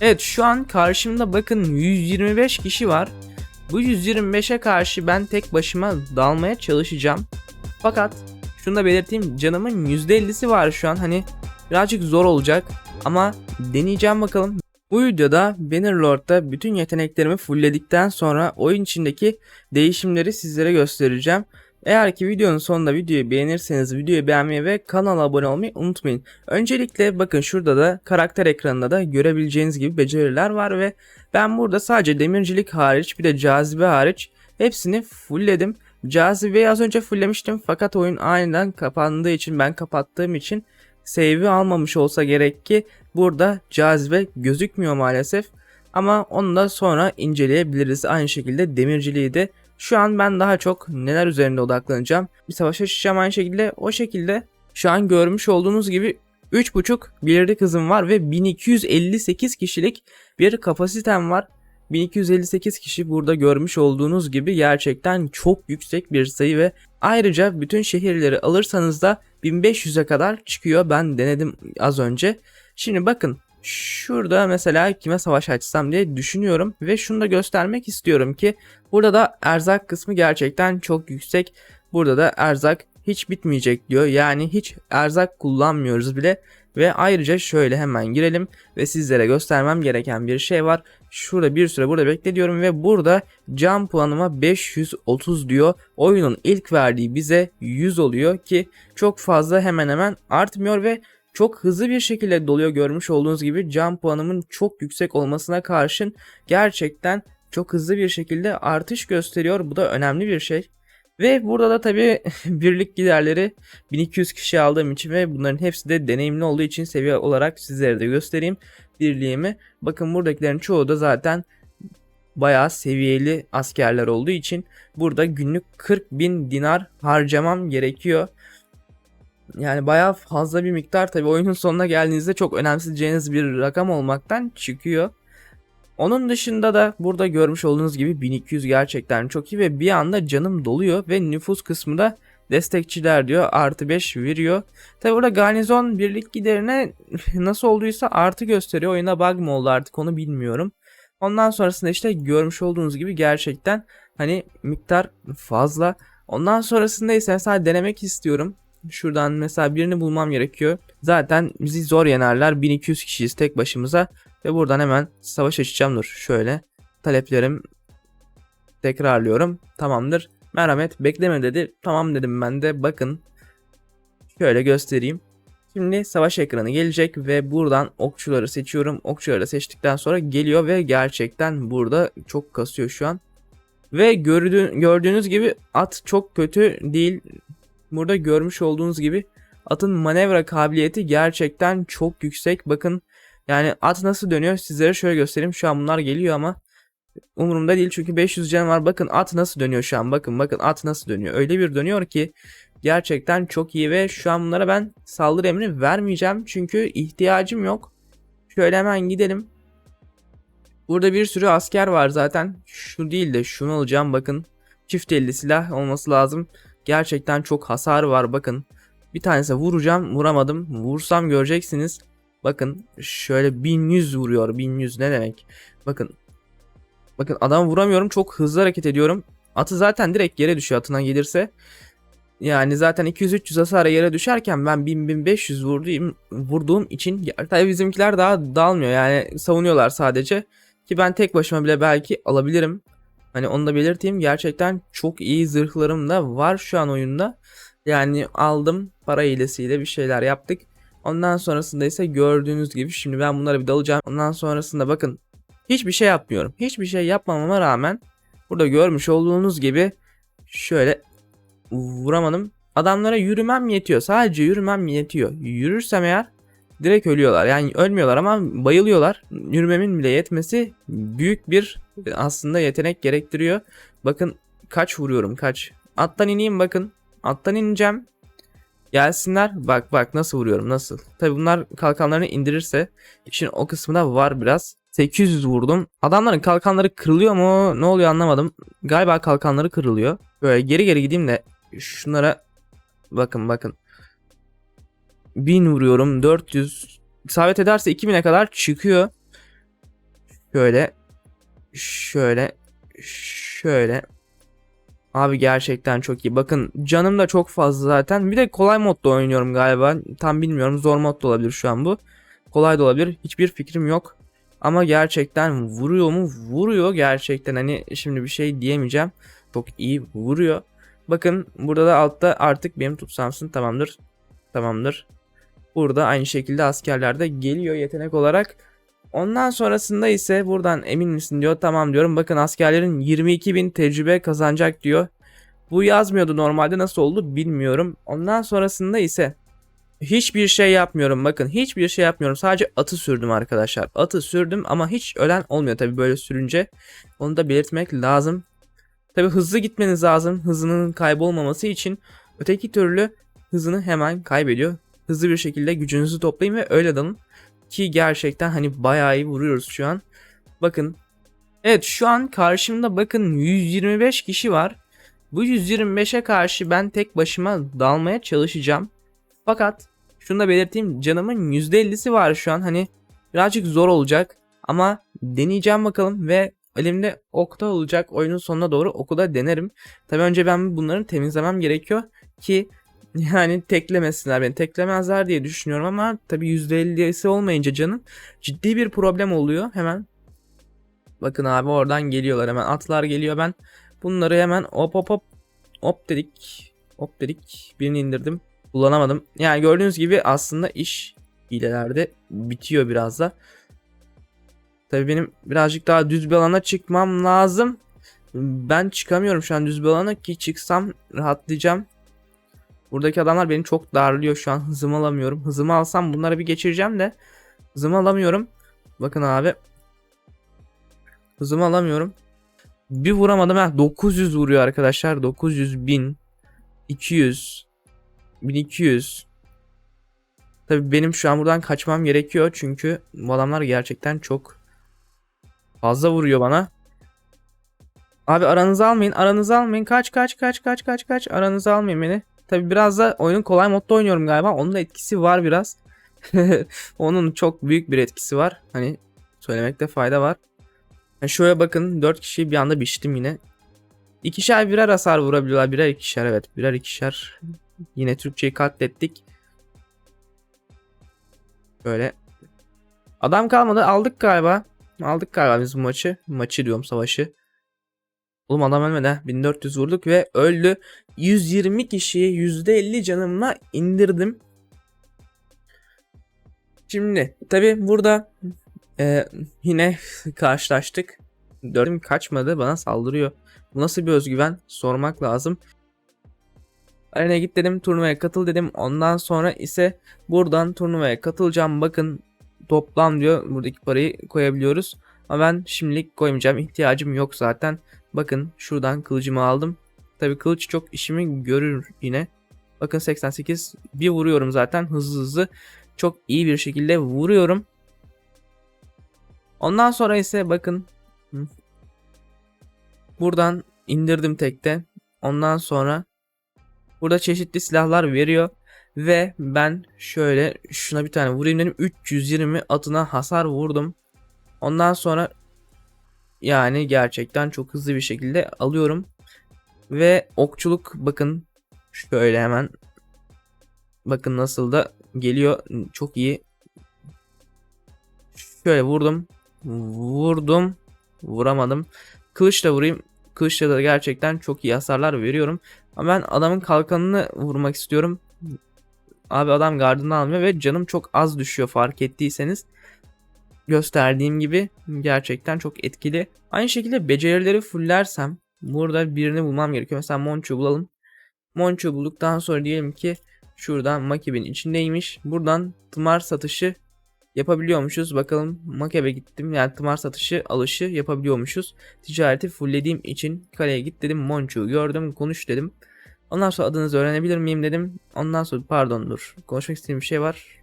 Evet şu an karşımda bakın 125 kişi var. Bu 125'e karşı ben tek başıma dalmaya çalışacağım. Fakat şunu da belirteyim canımın %50'si var şu an hani birazcık zor olacak ama deneyeceğim bakalım. Bu videoda Bannerlord'da bütün yeteneklerimi fullledikten sonra oyun içindeki değişimleri sizlere göstereceğim. Eğer ki videonun sonunda videoyu beğenirseniz videoyu beğenmeyi ve kanala abone olmayı unutmayın. Öncelikle bakın şurada da karakter ekranında da görebileceğiniz gibi beceriler var ve ben burada sadece demircilik hariç bir de cazibe hariç hepsini fullledim. Cazibeyi az önce fulllemiştim fakat oyun aniden kapandığı için ben kapattığım için save'i almamış olsa gerek ki burada cazibe gözükmüyor maalesef. Ama onu da sonra inceleyebiliriz. Aynı şekilde demirciliği de şu an ben daha çok neler üzerinde odaklanacağım. Bir savaş açacağım aynı şekilde. O şekilde şu an görmüş olduğunuz gibi 3.5 bilirdik hızım var ve 1258 kişilik bir kapasitem var. 1258 kişi burada görmüş olduğunuz gibi gerçekten çok yüksek bir sayı ve ayrıca bütün şehirleri alırsanız da 1500'e kadar çıkıyor. Ben denedim az önce. Şimdi bakın şurada mesela kime savaş açsam diye düşünüyorum ve şunu da göstermek istiyorum ki burada da erzak kısmı gerçekten çok yüksek. Burada da erzak hiç bitmeyecek diyor. Yani hiç erzak kullanmıyoruz bile. Ve ayrıca şöyle hemen girelim ve sizlere göstermem gereken bir şey var. Şurada bir süre burada bekliyorum ve burada can puanıma 530 diyor. Oyunun ilk verdiği bize 100 oluyor ki çok fazla hemen hemen artmıyor ve çok hızlı bir şekilde doluyor görmüş olduğunuz gibi can puanımın çok yüksek olmasına karşın gerçekten çok hızlı bir şekilde artış gösteriyor. Bu da önemli bir şey. Ve burada da tabi birlik giderleri 1200 kişi aldığım için ve bunların hepsi de deneyimli olduğu için seviye olarak sizlere de göstereyim birliğimi. Bakın buradakilerin çoğu da zaten bayağı seviyeli askerler olduğu için burada günlük 40 bin dinar harcamam gerekiyor. Yani bayağı fazla bir miktar tabi oyunun sonuna geldiğinizde çok önemseyeceğiniz bir rakam olmaktan çıkıyor. Onun dışında da burada görmüş olduğunuz gibi 1200 gerçekten çok iyi ve bir anda canım doluyor ve nüfus kısmı da destekçiler diyor artı 5 veriyor. Tabi burada garnizon birlik giderine nasıl olduysa artı gösteriyor. Oyuna bug mı oldu artık onu bilmiyorum. Ondan sonrasında işte görmüş olduğunuz gibi gerçekten hani miktar fazla. Ondan sonrasında ise mesela denemek istiyorum. Şuradan mesela birini bulmam gerekiyor. Zaten bizi zor yenerler. 1200 kişiyiz tek başımıza. Ve buradan hemen savaş açacağım. Dur şöyle. Taleplerim tekrarlıyorum. Tamamdır. Merhamet bekleme dedi. Tamam dedim ben de. Bakın. Şöyle göstereyim. Şimdi savaş ekranı gelecek ve buradan okçuları seçiyorum. Okçuları seçtikten sonra geliyor ve gerçekten burada çok kasıyor şu an. Ve gördüğün, gördüğünüz gibi at çok kötü değil. Burada görmüş olduğunuz gibi atın manevra kabiliyeti gerçekten çok yüksek. Bakın yani at nasıl dönüyor sizlere şöyle göstereyim. Şu an bunlar geliyor ama umurumda değil çünkü 500 can var. Bakın at nasıl dönüyor şu an. Bakın bakın at nasıl dönüyor. Öyle bir dönüyor ki gerçekten çok iyi ve şu an bunlara ben saldırı emri vermeyeceğim. Çünkü ihtiyacım yok. Şöyle hemen gidelim. Burada bir sürü asker var zaten. Şu değil de şunu alacağım bakın. Çift elli silah olması lazım. Gerçekten çok hasar var bakın. Bir tanesi vuracağım vuramadım. Vursam göreceksiniz. Bakın şöyle 1100 vuruyor. 1100 ne demek? Bakın. Bakın adam vuramıyorum. Çok hızlı hareket ediyorum. Atı zaten direkt yere düşüyor atından gelirse. Yani zaten 200-300 hasara yere düşerken ben 1000-1500 vurduğum, vurduğum için tabii bizimkiler daha dalmıyor. Yani savunuyorlar sadece. Ki ben tek başıma bile belki alabilirim. Hani onu da belirteyim. Gerçekten çok iyi zırhlarım da var şu an oyunda. Yani aldım para hilesiyle bir şeyler yaptık. Ondan sonrasında ise gördüğünüz gibi şimdi ben bunlara bir dalacağım. Ondan sonrasında bakın hiçbir şey yapmıyorum. Hiçbir şey yapmamama rağmen burada görmüş olduğunuz gibi şöyle vuramadım. Adamlara yürümem yetiyor. Sadece yürümem yetiyor. Yürürsem eğer direkt ölüyorlar. Yani ölmüyorlar ama bayılıyorlar. Yürümemin bile yetmesi büyük bir aslında yetenek gerektiriyor. Bakın kaç vuruyorum kaç. Attan ineyim bakın. Attan ineceğim. Gelsinler. Bak bak nasıl vuruyorum nasıl. Tabi bunlar kalkanlarını indirirse işin o kısmı da var biraz. 800 vurdum. Adamların kalkanları kırılıyor mu? Ne oluyor anlamadım. Galiba kalkanları kırılıyor. Böyle geri geri gideyim de şunlara bakın bakın. 1000 vuruyorum. 400 isabet ederse 2000'e kadar çıkıyor. Şöyle. Şöyle. Şöyle. Abi gerçekten çok iyi. Bakın canım da çok fazla zaten. Bir de kolay modda oynuyorum galiba. Tam bilmiyorum. Zor modda olabilir şu an bu. Kolay da olabilir. Hiçbir fikrim yok. Ama gerçekten vuruyor mu? Vuruyor gerçekten. Hani şimdi bir şey diyemeyeceğim. Çok iyi vuruyor. Bakın burada da altta artık benim tutsamsın tamamdır. Tamamdır. Burada aynı şekilde askerler de geliyor yetenek olarak. Ondan sonrasında ise buradan emin misin diyor. Tamam diyorum. Bakın askerlerin 22.000 tecrübe kazanacak diyor. Bu yazmıyordu normalde nasıl oldu bilmiyorum. Ondan sonrasında ise hiçbir şey yapmıyorum. Bakın hiçbir şey yapmıyorum. Sadece atı sürdüm arkadaşlar. Atı sürdüm ama hiç ölen olmuyor tabi böyle sürünce. Onu da belirtmek lazım. Tabi hızlı gitmeniz lazım. Hızının kaybolmaması için. Öteki türlü hızını hemen kaybediyor. Hızlı bir şekilde gücünüzü toplayın ve öyle dalın. Ki gerçekten hani bayağı iyi vuruyoruz şu an. Bakın. Evet şu an karşımda bakın 125 kişi var. Bu 125'e karşı ben tek başıma dalmaya çalışacağım. Fakat şunu da belirteyim canımın %50'si var şu an hani birazcık zor olacak. Ama deneyeceğim bakalım ve elimde okta olacak oyunun sonuna doğru oku da denerim. Tabi önce ben bunları temizlemem gerekiyor ki yani teklemesinler beni. Teklemezler diye düşünüyorum ama tabi %50'si olmayınca canın ciddi bir problem oluyor. Hemen bakın abi oradan geliyorlar hemen atlar geliyor ben bunları hemen hop hop hop hop dedik hop dedik birini indirdim kullanamadım. Yani gördüğünüz gibi aslında iş hilelerde bitiyor biraz da. Tabi benim birazcık daha düz bir alana çıkmam lazım. Ben çıkamıyorum şu an düz bir alana ki çıksam rahatlayacağım. Buradaki adamlar beni çok darlıyor şu an. Hızımı alamıyorum. Hızımı alsam bunları bir geçireceğim de. Hızımı alamıyorum. Bakın abi. Hızımı alamıyorum. Bir vuramadım. ha 900 vuruyor arkadaşlar. 900 bin. 200. 1200. Tabi benim şu an buradan kaçmam gerekiyor. Çünkü bu adamlar gerçekten çok fazla vuruyor bana. Abi aranızı almayın. Aranızı almayın. Kaç kaç kaç kaç kaç kaç. Aranızı almayın beni. Tabi biraz da oyunun kolay modda oynuyorum galiba. Onun da etkisi var biraz. Onun çok büyük bir etkisi var. Hani söylemekte fayda var. Yani şöyle bakın 4 kişiyi bir anda biçtim yine. İkişer birer hasar vurabiliyorlar. Birer ikişer evet. Birer ikişer. Yine Türkçeyi katlettik. Böyle. Adam kalmadı. Aldık galiba. Aldık galiba biz bu maçı. Maçı diyorum savaşı. Oğlum adam ölmedi ha. 1400 vurduk ve öldü. 120 kişiyi %50 canımla indirdim. Şimdi tabi burada e, yine karşılaştık. Dördüm kaçmadı bana saldırıyor. Bu nasıl bir özgüven sormak lazım. Arena'ya git dedim turnuvaya katıl dedim. Ondan sonra ise buradan turnuvaya katılacağım. Bakın toplam diyor buradaki parayı koyabiliyoruz. Ama ben şimdilik koymayacağım. ihtiyacım yok zaten. Bakın şuradan kılıcımı aldım. Tabi kılıç çok işimi görür yine. Bakın 88 bir vuruyorum zaten hızlı hızlı. Çok iyi bir şekilde vuruyorum. Ondan sonra ise bakın. Buradan indirdim tekte. Ondan sonra burada çeşitli silahlar veriyor. Ve ben şöyle şuna bir tane vurayım dedim. 320 atına hasar vurdum. Ondan sonra yani gerçekten çok hızlı bir şekilde alıyorum. Ve okçuluk bakın şöyle hemen bakın nasıl da geliyor. Çok iyi. Şöyle vurdum. Vurdum. Vuramadım. Kılıçla vurayım. Kılıçla da gerçekten çok iyi hasarlar veriyorum. Ama ben adamın kalkanını vurmak istiyorum. Abi adam gardını almıyor ve canım çok az düşüyor fark ettiyseniz gösterdiğim gibi gerçekten çok etkili. Aynı şekilde becerileri fullersem burada birini bulmam gerekiyor. Mesela Monçu bulalım. Monçu bulduktan sonra diyelim ki şuradan Makib'in içindeymiş. Buradan tımar satışı yapabiliyormuşuz. Bakalım Makebe gittim. Yani tımar satışı alışı yapabiliyormuşuz. Ticareti fulllediğim için kaleye git dedim. Monçu gördüm konuş dedim. Ondan sonra adınızı öğrenebilir miyim dedim. Ondan sonra pardon dur. Konuşmak istediğim bir şey var.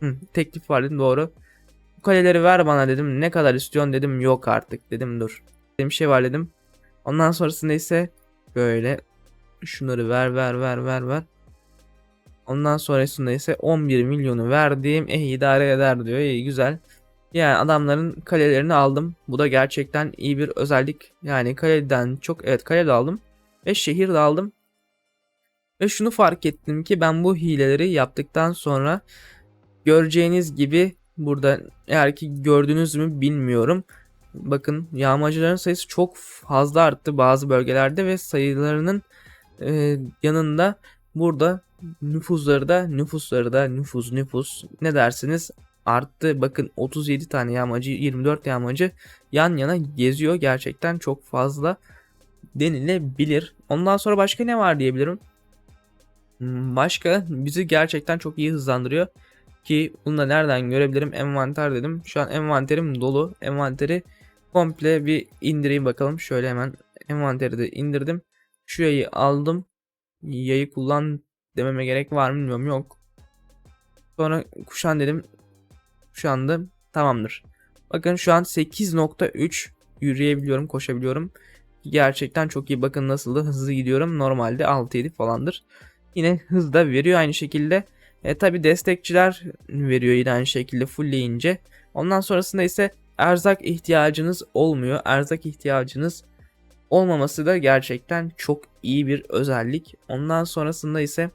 Hı, teklif var dedim doğru. Bu kaleleri ver bana dedim. Ne kadar istiyorsun dedim. Yok artık dedim dur. Dedim şey var dedim. Ondan sonrasında ise böyle şunları ver ver ver ver ver. Ondan sonrasında ise 11 milyonu verdiğim eh idare eder diyor. İyi güzel. Yani adamların kalelerini aldım. Bu da gerçekten iyi bir özellik. Yani kaleden çok evet kale de aldım. Ve şehir de aldım. Ve şunu fark ettim ki ben bu hileleri yaptıktan sonra göreceğiniz gibi burada eğer ki gördünüz mü bilmiyorum. Bakın yağmacıların sayısı çok fazla arttı bazı bölgelerde ve sayılarının e, yanında burada nüfusları da nüfusları da nüfus nüfus ne dersiniz arttı. Bakın 37 tane yağmacı 24 yağmacı yan yana geziyor. Gerçekten çok fazla denilebilir. Ondan sonra başka ne var diyebilirim. Hmm, Başka bizi gerçekten çok iyi hızlandırıyor. Ki bunu da nereden görebilirim? Envanter dedim. Şu an envanterim dolu. Envanteri komple bir indireyim bakalım. Şöyle hemen envanteri de indirdim. Şu yayı aldım. Yayı kullan dememe gerek var mı bilmiyorum. Yok. Sonra kuşan dedim. Kuşandım. Tamamdır. Bakın şu an 8.3 yürüyebiliyorum, koşabiliyorum. Gerçekten çok iyi. Bakın nasıl da hızlı gidiyorum. Normalde 6-7 falandır. Yine hız da veriyor aynı şekilde. E tabi destekçiler veriyor yine aynı şekilde fullleyince. Ondan sonrasında ise erzak ihtiyacınız olmuyor. Erzak ihtiyacınız olmaması da gerçekten çok iyi bir özellik. Ondan sonrasında ise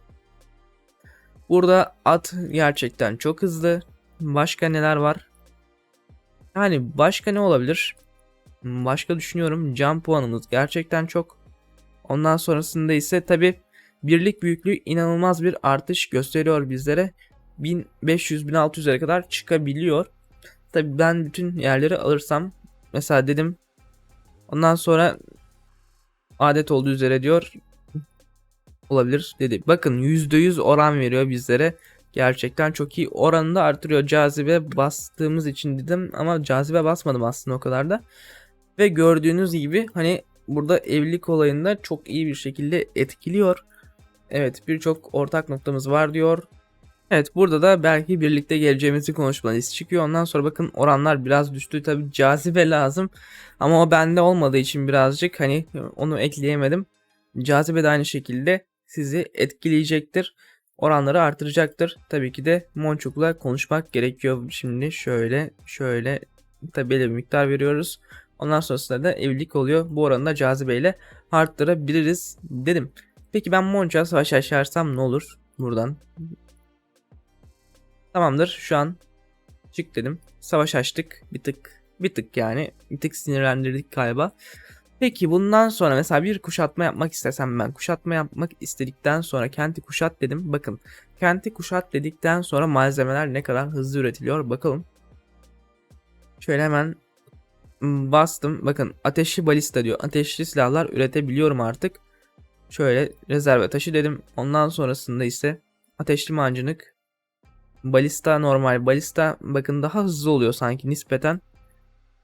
burada at gerçekten çok hızlı. Başka neler var? Yani başka ne olabilir? Başka düşünüyorum. Can puanımız gerçekten çok. Ondan sonrasında ise tabi birlik büyüklüğü inanılmaz bir artış gösteriyor bizlere. 1500-1600'e kadar çıkabiliyor. Tabi ben bütün yerleri alırsam mesela dedim ondan sonra adet olduğu üzere diyor olabilir dedi. Bakın %100 oran veriyor bizlere. Gerçekten çok iyi. Oranını da artırıyor. Cazibe bastığımız için dedim ama cazibe basmadım aslında o kadar da. Ve gördüğünüz gibi hani burada evlilik olayında çok iyi bir şekilde etkiliyor. Evet birçok ortak noktamız var diyor. Evet burada da belki birlikte geleceğimizi konuşmalıyız çıkıyor. Ondan sonra bakın oranlar biraz düştü. Tabi cazibe lazım. Ama o bende olmadığı için birazcık hani onu ekleyemedim. Cazibe de aynı şekilde sizi etkileyecektir. Oranları artıracaktır. Tabii ki de Monçuk'la konuşmak gerekiyor. Şimdi şöyle şöyle tabi belli bir miktar veriyoruz. Ondan sonrasında da evlilik oluyor. Bu oranı da cazibeyle arttırabiliriz dedim. Peki ben Monçuk'a savaş açarsam ne olur buradan? Tamamdır şu an çık dedim. Savaş açtık bir tık bir tık yani bir tık sinirlendirdik galiba. Peki bundan sonra mesela bir kuşatma yapmak istesem ben kuşatma yapmak istedikten sonra kenti kuşat dedim. Bakın kenti kuşat dedikten sonra malzemeler ne kadar hızlı üretiliyor bakalım. Şöyle hemen bastım. Bakın ateşli balista diyor. Ateşli silahlar üretebiliyorum artık. Şöyle rezerve taşı dedim. Ondan sonrasında ise ateşli mancınık. Balista normal balista bakın daha hızlı oluyor sanki nispeten.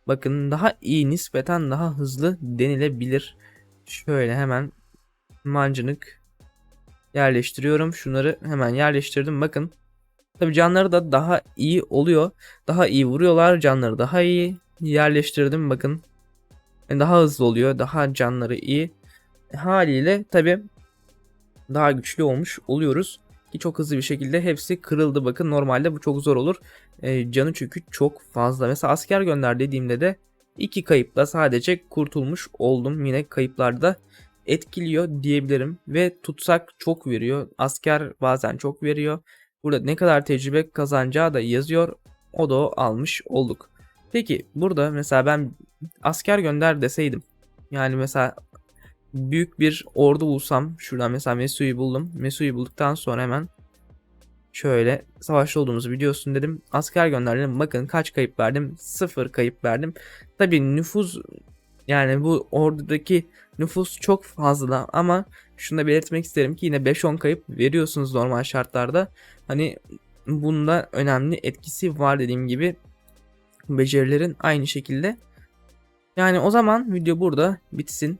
Bakın daha iyi nispeten daha hızlı denilebilir. Şöyle hemen mancınık yerleştiriyorum. Şunları hemen yerleştirdim. Bakın. Tabi canları da daha iyi oluyor. Daha iyi vuruyorlar. Canları daha iyi yerleştirdim. Bakın. Daha hızlı oluyor. Daha canları iyi. Haliyle tabi daha güçlü olmuş oluyoruz. Ki çok hızlı bir şekilde hepsi kırıldı. Bakın normalde bu çok zor olur. E, canı çünkü çok fazla. Mesela asker gönder dediğimde de iki kayıpla sadece kurtulmuş oldum. Yine kayıplarda etkiliyor diyebilirim. Ve tutsak çok veriyor. Asker bazen çok veriyor. Burada ne kadar tecrübe kazanacağı da yazıyor. O da o almış olduk. Peki burada mesela ben asker gönder deseydim. Yani mesela büyük bir ordu bulsam şuradan mesela Mesu'yu buldum. Mesu'yu bulduktan sonra hemen şöyle savaşta olduğumuzu biliyorsun dedim. Asker gönderdim. Bakın kaç kayıp verdim? Sıfır kayıp verdim. Tabi nüfus yani bu ordudaki nüfus çok fazla ama şunu da belirtmek isterim ki yine 5-10 kayıp veriyorsunuz normal şartlarda. Hani bunda önemli etkisi var dediğim gibi becerilerin aynı şekilde. Yani o zaman video burada bitsin.